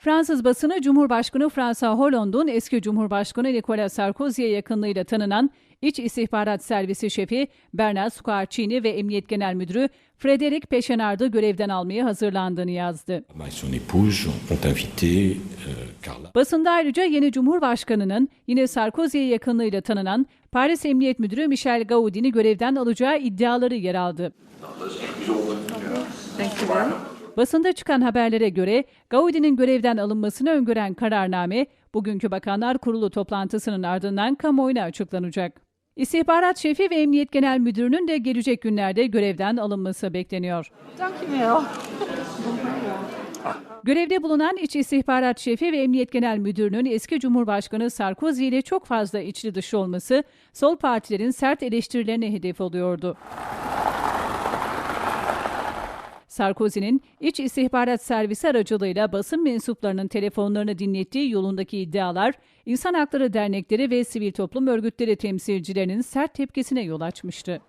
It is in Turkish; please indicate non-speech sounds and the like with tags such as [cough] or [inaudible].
Fransız basını Cumhurbaşkanı François Hollande'un eski Cumhurbaşkanı Nicolas Sarkozy'ye yakınlığıyla tanınan İç İstihbarat Servisi Şefi Bernard Squarcini ve Emniyet Genel Müdürü Frédéric Pechenard'ı görevden almaya hazırlandığını yazdı. euh, Basında ayrıca yeni Cumhurbaşkanı'nın yine Sarkozy'ye yakınlığıyla tanınan Paris Emniyet Müdürü Michel Gaudi'ni görevden alacağı iddiaları yer aldı. Basında çıkan haberlere göre Gaudi'nin görevden alınmasını öngören kararname bugünkü Bakanlar Kurulu toplantısının ardından kamuoyuna açıklanacak. İstihbarat Şefi ve Emniyet Genel Müdürü'nün de gelecek günlerde görevden alınması bekleniyor. [laughs] Görevde bulunan İç İstihbarat Şefi ve Emniyet Genel Müdürü'nün eski Cumhurbaşkanı Sarkozy ile çok fazla içli dışı olması sol partilerin sert eleştirilerine hedef oluyordu. Sarkozy'nin iç istihbarat servisi aracılığıyla basın mensuplarının telefonlarını dinlettiği yolundaki iddialar, insan hakları dernekleri ve sivil toplum örgütleri temsilcilerinin sert tepkisine yol açmıştı.